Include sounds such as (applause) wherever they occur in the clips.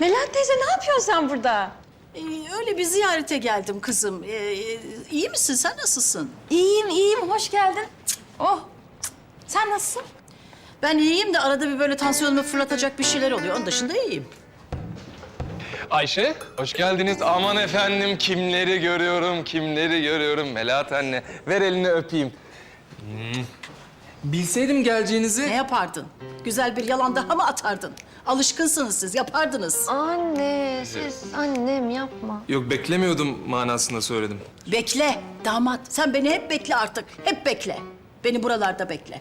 Melahat teyze ne yapıyorsun sen burada? Ee, öyle bir ziyarete geldim kızım. Ee, e, iyi misin? Sen nasılsın? İyiyim, iyiyim. Hoş geldin. Cık, Oh. Cık. Sen nasılsın? Ben iyiyim de arada bir böyle tansiyonumu fırlatacak bir şeyler oluyor. Onun dışında iyiyim. Ayşe, hoş geldiniz. Aman efendim kimleri görüyorum, kimleri görüyorum. Melahat anne, ver elini öpeyim. Bilseydim geleceğinizi... Ne yapardın? Güzel bir yalan daha mı atardın? Alışkınsınız siz, yapardınız. Anne, siz annem yapma. Yok beklemiyordum manasında söyledim. Bekle damat. Sen beni hep bekle artık. Hep bekle. Beni buralarda bekle.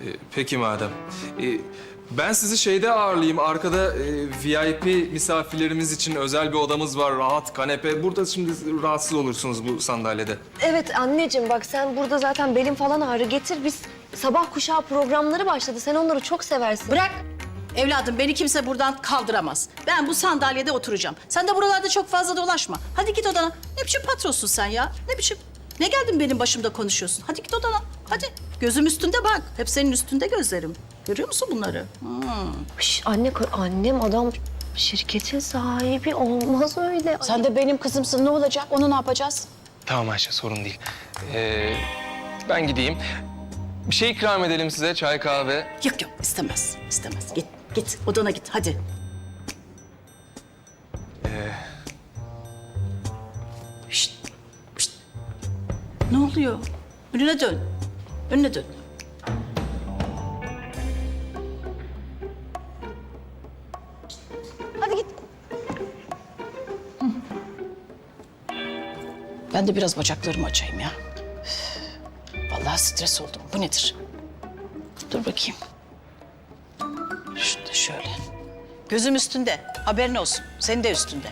Ee, peki madem. Ee, ben sizi şeyde ağırlayayım. Arkada e, VIP misafirlerimiz için özel bir odamız var. Rahat kanepe. Burada şimdi rahatsız olursunuz bu sandalyede. Evet anneciğim bak sen burada zaten belin falan ağrı getir. Biz sabah kuşağı programları başladı. Sen onları çok seversin. Bırak. Evladım beni kimse buradan kaldıramaz. Ben bu sandalyede oturacağım. Sen de buralarda çok fazla dolaşma. Hadi git odana. Ne biçim patronsun sen ya? Ne biçim? Ne geldin benim başımda konuşuyorsun? Hadi git odana. Hadi. Gözüm üstünde bak. Hep senin üstünde gözlerim. Görüyor musun bunları? Hmm. Şş, anne, annem adam şirketin sahibi olmaz öyle. Sen de benim kızımsın. Ne olacak? Onu ne yapacağız? Tamam Ayşe, sorun değil. Ee, ben gideyim. Bir şey ikram edelim size, çay kahve. Yok yok istemez. istemez. Git git odana git hadi. Şşt, şşt. Ne oluyor? Önüne dön. Önüne dön. Hadi git. Ben de biraz bacaklarımı açayım ya. Vallahi stres oldum. Bu nedir? Dur bakayım. Şurada şöyle. Gözüm üstünde. Haberin olsun. Senin de üstünde.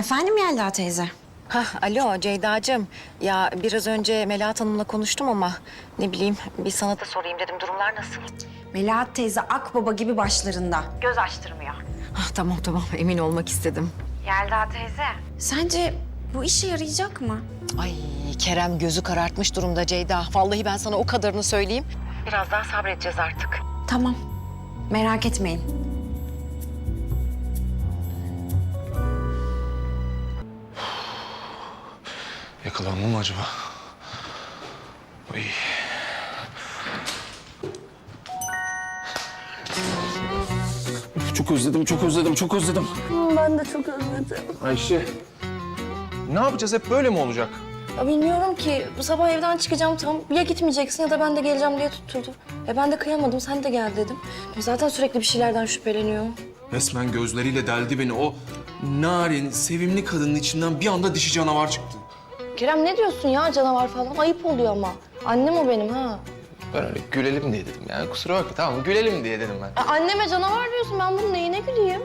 Efendim Yelda teyze? Hah, alo Ceyda'cığım. Ya biraz önce Melahat Hanım'la konuştum ama ne bileyim bir sana da sorayım dedim. Durumlar nasıl? Melahat teyze akbaba gibi başlarında. Göz açtırmıyor. Ah, tamam tamam emin olmak istedim. Yelda teyze. Sence bu işe yarayacak mı? Ay Kerem gözü karartmış durumda Ceyda. Vallahi ben sana o kadarını söyleyeyim. Biraz daha sabredeceğiz artık. Tamam. Merak etmeyin. Yakalandı mı acaba? Uy. Çok özledim, çok özledim, çok özledim. Ben de çok özledim. Ayşe, ne yapacağız? Hep böyle mi olacak? Ya bilmiyorum ki. Bu sabah evden çıkacağım tam. Ya gitmeyeceksin ya da ben de geleceğim diye tutturdu. E ben de kıyamadım. Sen de gel dedim. Zaten sürekli bir şeylerden şüpheleniyor. Resmen gözleriyle deldi beni. O narin, sevimli kadının içinden bir anda dişi canavar çıktı. Kerem ne diyorsun ya canavar falan? Ayıp oluyor ama. Annem o benim ha. Ben öyle gülelim diye dedim yani. Kusura bakma tamam gülelim diye dedim ben. E, anneme canavar diyorsun. Ben bunun neyine güleyim?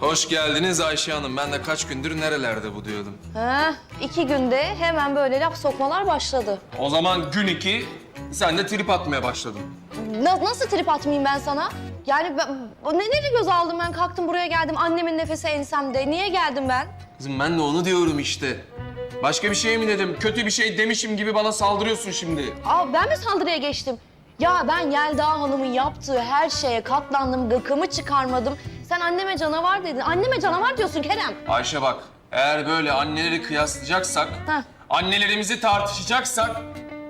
Hoş geldiniz Ayşe Hanım. Ben de kaç gündür nerelerde bu diyordum. Ha, iki günde hemen böyle laf sokmalar başladı. O zaman gün iki, sen de trip atmaya başladın. Na- nasıl trip atmayayım ben sana? Yani ben, neleri göz aldım ben? Kalktım buraya geldim. Annemin nefesi ensemde. Niye geldim ben? Kızım ben de onu diyorum işte. Başka bir şey mi dedim? Kötü bir şey demişim gibi bana saldırıyorsun şimdi. Aa, ben mi saldırıya geçtim? Ya ben Yelda Hanım'ın yaptığı her şeye katlandım, gıkımı çıkarmadım. Sen anneme canavar dedin. Anneme canavar diyorsun Kerem. Ayşe bak, eğer böyle anneleri kıyaslayacaksak, Heh. annelerimizi tartışacaksak...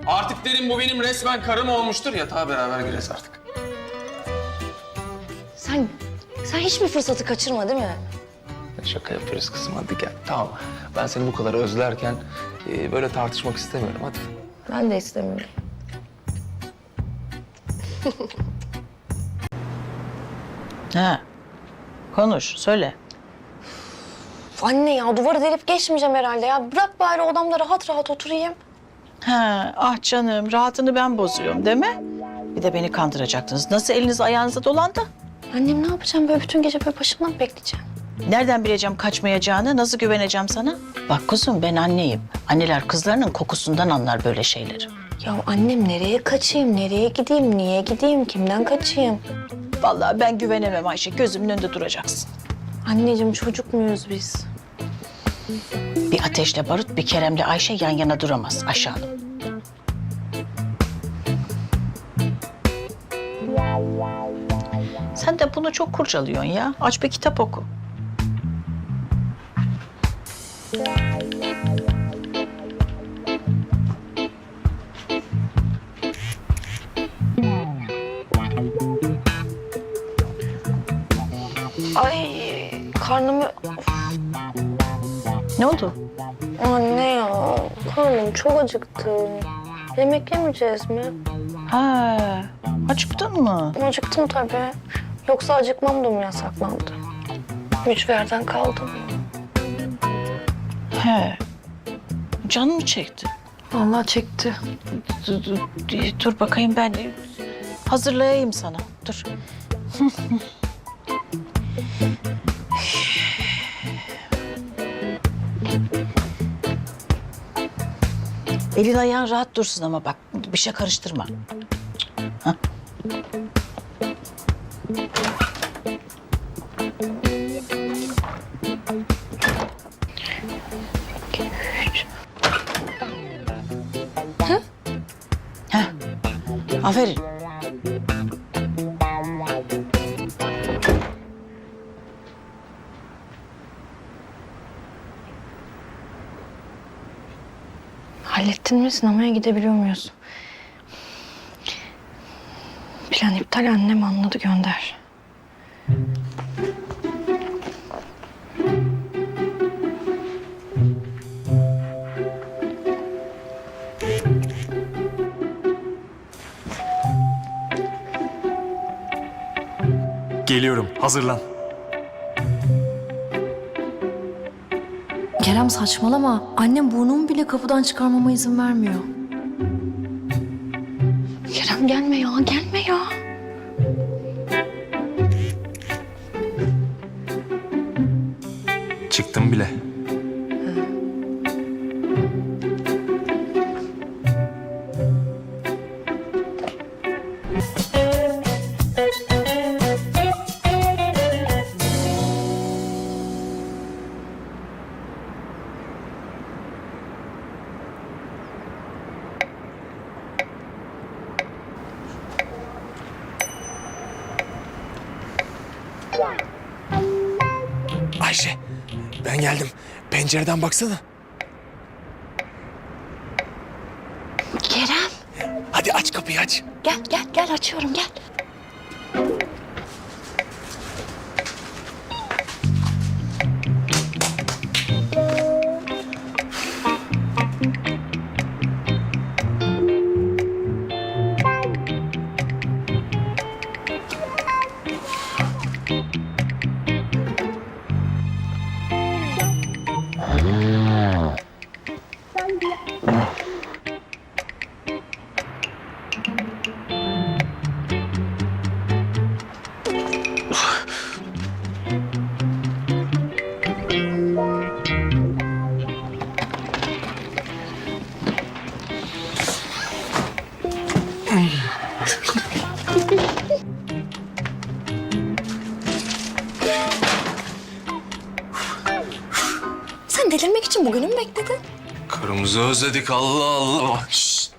Artık derim bu benim resmen karım olmuştur. Yatağa beraber gireriz artık. Sen, sen hiçbir fırsatı kaçırma değil mi? Şaka yapıyoruz kızım hadi gel. Tamam. Ben seni bu kadar özlerken e, böyle tartışmak istemiyorum hadi. Ben de istemiyorum. (laughs) Ha. Konuş, söyle. Anne ya duvarı delip geçmeyeceğim herhalde ya. Bırak bari odamda rahat rahat oturayım. Ha, ah canım rahatını ben bozuyorum değil mi? Bir de beni kandıracaktınız. Nasıl eliniz ayağınıza dolandı? Annem ne yapacağım böyle bütün gece böyle başımdan bekleyeceğim. Nereden bileceğim kaçmayacağını, nasıl güveneceğim sana? Bak kuzum ben anneyim. Anneler kızlarının kokusundan anlar böyle şeyleri. Ya annem nereye kaçayım, nereye gideyim, niye gideyim, kimden kaçayım? Vallahi ben güvenemem Ayşe. Gözümün önünde duracaksın. Anneciğim çocuk muyuz biz? Bir ateşle barut, bir Kerem'le Ayşe yan yana duramaz Ayşe Hanım. Sen de bunu çok kurcalıyorsun ya. Aç bir kitap oku. Ay karnımı... Ne oldu? Anne ya karnım çok acıktı. Yemek yemeyeceğiz mi? Ha, acıktın mı? Acıktım tabii. Yoksa acıkmam da mı yasaklandı? Mücverden kaldım. He. Can mı çekti? Vallahi çekti. Dur, dur, dur bakayım ben hazırlayayım sana. Dur. (laughs) Elin ayağın rahat dursun ama bak bir şey karıştırma. Hah. Heh. Aferin. Hallettin mi? Sinemaya gidebiliyor muyuz? Plan iptal annem anladı gönder. Geliyorum. Hazırlan. Kerem saçmalama. Annem burnumu bile kapıdan çıkarmama izin vermiyor. Kerem gelme ya, gelme ya. Çıktım bile. Ben geldim. Pencereden baksana. Kerem, Hadi aç kapıyı aç. gel gel gel açıyorum gel. Sen delirmek için bugünü mü bekledin? Karımızı özledik Allah Allah. Şşt,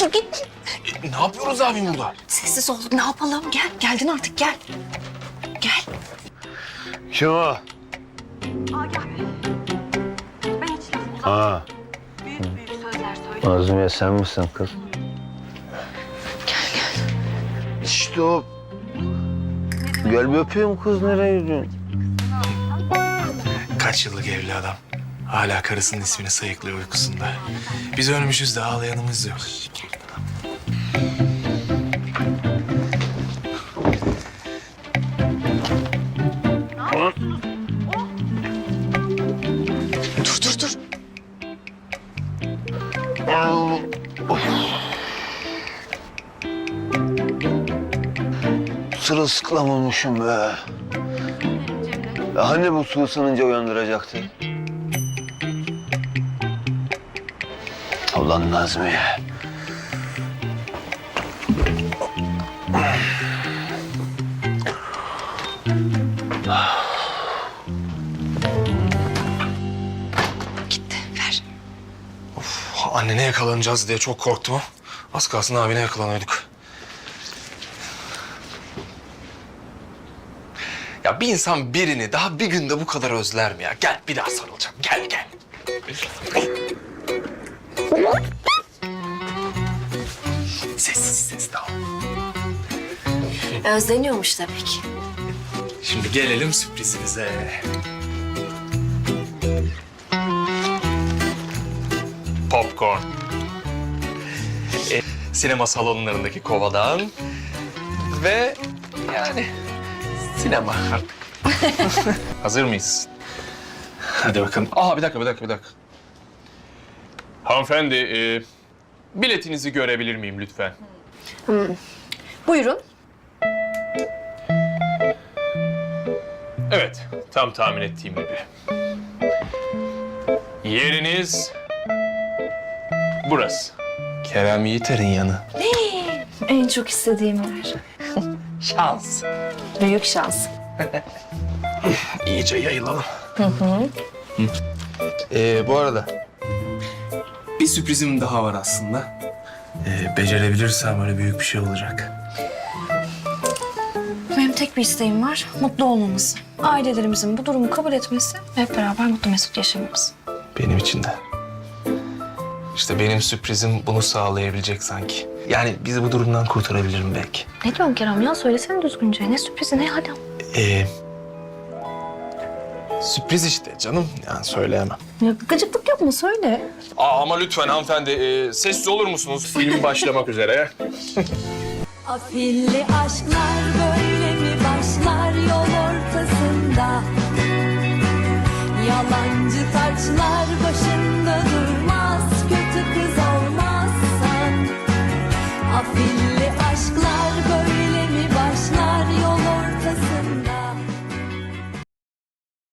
Dur git. ne yapıyoruz abim burada? Sessiz ol. Ne yapalım? Gel. Geldin artık gel. Gel. Kim o? Ha. Nazmiye sen misin kız? Gel gel. İşte o. Gel bir öpeyim kız nereye gidiyorsun? Kaç yıllık evli adam. Hala karısının ismini sayıklıyor uykusunda. Biz ölmüşüz de ağlayanımız yok. Sırılsıklam olmuşum be. Ya hani bu su ısınınca uyandıracaktı? Ulan Nazmi. Annene yakalanacağız diye çok korktum. Az kalsın abine yakalanıyorduk. Ya bir insan birini daha bir günde bu kadar özler mi ya? Gel bir daha sarılacağım. Gel gel. Sessiz ses tamam. Özleniyormuş demek. Şimdi gelelim sürprizimize. Popcorn. E, sinema salonlarındaki kovadan ve yani sinema artık. (laughs) Hazır mıyız? Hadi bakalım. Aa bir dakika, bir dakika, bir dakika. Hanımefendi, e, biletinizi görebilir miyim lütfen? Buyurun. Evet, tam tahmin ettiğim gibi. Yeriniz burası. Kerem Yiğiter'in yanı. En çok istediğim yer. (laughs) Şans. Büyük şans. (laughs) İyice yayılalım. Ee, bu arada bir sürprizim daha var aslında. Ee, becerebilirsem öyle büyük bir şey olacak. Benim tek bir isteğim var. Mutlu olmamız. Ailelerimizin bu durumu kabul etmesi ve hep beraber mutlu mesut yaşamamız. Benim için de. İşte benim sürprizim bunu sağlayabilecek sanki. Yani bizi bu durumdan kurtarabilirim belki. Ne diyorsun Kerem ya? Söylesene düzgünce. Ne sürprizi ne hadi. Ee, sürpriz işte canım. Yani söyleyemem. Ya gıcıklık yapma söyle. Aa, ama lütfen hanımefendi e, sessiz olur musunuz? Film (laughs) başlamak üzere. Afilli aşklar böyle mi başlar yol ortasında? Yalancı taçlar başında Zilli aşklar böyle